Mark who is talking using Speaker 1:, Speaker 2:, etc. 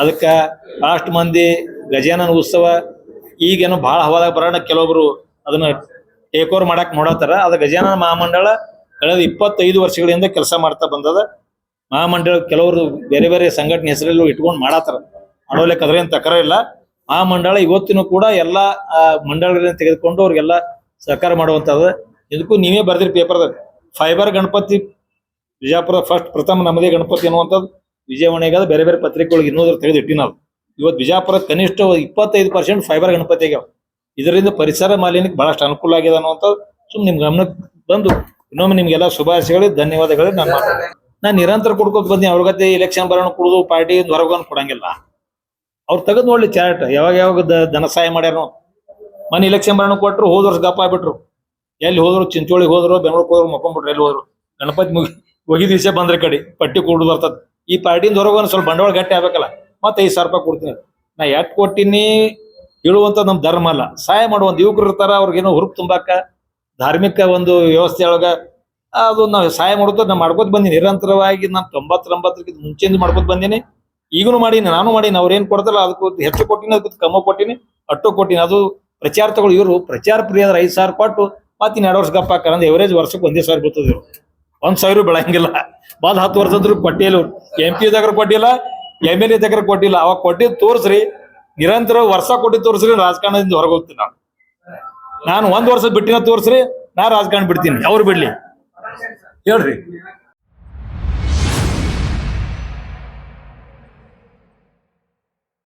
Speaker 1: ಅದಕ್ಕ ಭಾಳಷ್ಟು ಮಂದಿ ಗಜಾನನ ಉತ್ಸವ ಈಗೇನೋ ಬಹಳ ಹವಾದಾಗ ಬರೋಣ ಕೆಲವೊಬ್ರು ಅದನ್ನ ಟೇಕ್ ಓವರ್ ಮಾಡಕ್ ನೋಡತ್ತಾರ. ಅದ ಗಜಾನನ ಮಹಾಮಂಡಳ ಕಳೆದ ಇಪ್ಪತ್ತೈದು ವರ್ಷಗಳಿಂದ ಕೆಲಸ ಮಾಡ್ತಾ ಬಂದದ. ಮಹಾಮಂಡಳ ಕೆಲವರು ಬೇರೆ ಬೇರೆ ಸಂಘಟನೆ ಹೆಸರಲ್ಲೂ ಇಟ್ಕೊಂಡು ಮಾಡತ್ತಾರ. ಮಾಡೋಲಿಕ್ಕೆ ಅದ್ರೇನು ತಕರ ಇಲ್ಲ. ಮಹಾಮಂಡಳ ಇವತ್ತಿನೂ ಕೂಡ ಎಲ್ಲಾ ಮಂಡಳಗಳನ್ನ ತೆಗೆದುಕೊಂಡು ಅವ್ರಿಗೆಲ್ಲ ಸಹಕಾರ ಮಾಡುವಂತದ ಇದಕ್ಕೂ ನೀವೇ ಬರ್ದಿರಿ ಪೇಪರ್ದಾಗ ಫೈಬರ್ ಗಣಪತಿ ವಿಜಯಪುರ ಫಸ್ಟ್ ಪ್ರಥಮ ನಮ್ಮದೇ ಗಣಪತಿ ಅನ್ನುವಂಥದ್ದು. ವಿಜಯವಾಣಿಗಾದ ಬೇರೆ ಬೇರೆ ಪತ್ರಿಕೆಗಳಿಗೆ ಇನ್ನೋದ್ರ ತೆಗೆದು ಇಟ್ಟಿ ನಾವು. ಇವತ್ತು ಬಿಜಾಪುರ ಕನಿಷ್ಠ ಇಪ್ಪತ್ತೈದು ಪರ್ಸೆಂಟ್ ಫೈಬರ್ ಗಣಪತಿ ಆಗ್ಯಾವ. ಇದರಿಂದ ಪರಿಸರ ಮಾಲಿನ್ಯಕ್ಕೆ ಬಹಳಷ್ಟು ಅನುಕೂಲ ಆಗಿದೆ ಅನ್ನುವಂಥದ್ದು ಸುಮ್ಮನೆ ನಿಮ್ ಗಮನಕ್ಕೆ ಬಂದು, ಇನ್ನೊಮ್ಮೆ ನಿಮ್ಗೆಲ್ಲ ಶುಭಾಶಯಗಳು ಧನ್ಯವಾದಗಳು. ನಾನು ಮಾತಾಡ್ತೀನಿ ನಾನು ನಿರಂತರ ಕೊಡ್ಕೋತ ಬಂದಿ, ಅವ್ರ ಗತೆ ಎಲೆಕ್ಷನ್ ಬರೋಣ ಕೊಡೋದು ಪಾರ್ಟಿ ಹೊರಗೋನ್ ಕೊಡಂಗಿಲ್ಲ. ಅವ್ರು ತೆಗೆದು ನೋಡ್ಲಿ ಚಾರ್ಟ್ ಯಾವಾಗ ಯಾವಾಗ ಧನ ಸಹಾಯ ಮಾಡ್ಯಾರೋ ಮನೆ ಇಲೆಕ್ಷನ್ ಬರೋಣ ಕೊಟ್ಟರು ಹೋದ ವರ್ಷ ಗಪ್ಪ ಆಗ್ಬಿಟ್ರು. ಎಲ್ಲಿ ಹೋದ್ರು, ಚಿಂಚೋಳಿಗೆ ಹೋದ್ರು, ಬೆಂಗಳೂರಿಗೆ ಹೋದ್ರು ಮಕ್ಕೊಂಡ್ಬಿಟ್ರು ಎಲ್ಲಿ ಹೋದ್ರು. ಗಣಪತಿ ಮುಗಿ ಹೋಗಿ ದಿವಸ ಬಂದ್ರೆ ಕಡೆ, ಪಟ್ಟಿ ಕೂಡ ಬರ್ತದ. ಈ ಪಾರ್ಟಿಯಿಂದ ಹೊರಗೆ ಸ್ವಲ್ಪ ಬಂಡವಾಳ ಗಟ್ಟಿ ಆಗ್ಬೇಕಲ್ಲ, ಮತ್ತೆ ಐದು ಸಾವಿರ ರೂಪಾಯಿ ಕೊಡ್ತೀನಿ. ನಾ ಎಟ್ ಕೊಟ್ಟಿನಿ ಹೇಳುವಂತ ನಮ್ ಧರ್ಮ ಅಲ್ಲ. ಸಹಾಯ ಮಾಡುವಂತ ಯುವಕರು ಇರ್ತಾರ ಅವ್ರಿಗೇನೋ ಹುರುಪ್ ತುಂಬಾಕ, ಧಾರ್ಮಿಕ ಒಂದು ವ್ಯವಸ್ಥೆ ಒಳಗ ಅದು ನಾವು ಸಹಾಯ ಮಾಡೋದು ನಾ ಮಾಡ್ಕೋತ ಬಂದೀನಿ. ನಿರಂತರವಾಗಿ ನಾನು ತೊಂಬತ್ತೊಂಬತ್ತರಕ್ಕಿಂತ ಮುಂಚೆಯಿಂದ ಮಾಡ್ಕೋತ ಬಂದೀನಿ. ಈಗನು ಮಾಡೀನಿ, ನಾನು ಮಾಡೀನಿ ಅವ್ರೇನ್ ಕೊಡ್ತಾರಲ್ಲ ಅದಕ್ಕೂ ಹೆಚ್ಚು ಕೊಟ್ಟಿನಿ, ಅದಕ್ಕೆ ಕಮ್ಮ ಕೊಟ್ಟಿನಿ ಅಟ್ಟು ಕೊಟ್ಟಿನಿ. ಅದು ಪ್ರಚಾರ ತಗೊಳ್ಳಿ ಇವರು ಪ್ರಚಾರ ಪ್ರಿಯಾದ್ರೆ ಐದು ಸಾವಿರ ಕೊಟ್ಟು ಮತ್ತೆ ಎರಡು ವರ್ಷ ಗಪ್ಪ ಹಾಕಾರ ಅಂದ್ರೆ ಎವರೇಜ್ ವರ್ಷಕ್ಕೆ ಒಂದೇ ಸಾವಿರ ಬರ್ತದೆ ಇವ್ರು. ಒಂದ್ ಸಾವಿರ ಬೆಳಂಗಿಲ್ಲ. ಬಾದ್ ಹತ್ತು ವರ್ಷದ್ರು ಕೊಟ್ಟಿಲ್ಲ ಎಂ ಪಿ ದಾಗ ಕೊಟ್ಟಿಲ್ಲ ಎಂ ಎಲ್ ಎ ದಾಗ ಕೊಟ್ಟಿಲ್ಲ. ಅವಾಗ ಕೊಟ್ಟಿದ್ ತೋರ್ಸ್ರಿ. ನಿರಂತರ ವರ್ಷ ಕೊಟ್ಟಿದ್ ತೋರ್ಸ್ರಿ ರಾಜಕಾರಣದಿಂದ ಹೊರಗೆ ಹೋಗ್ತೀನಿ ನಾನು. ನಾನು ಒಂದ್ ವರ್ಷ ಬಿಟ್ಟಿನ ತೋರ್ಸ್ರಿ ನಾ ರಾಜಕಾರಣ ಬಿಡ್ತೀನಿ. ಅವ್ರು ಬಿಡ್ಲಿ? ಹೇಳ್ರಿ.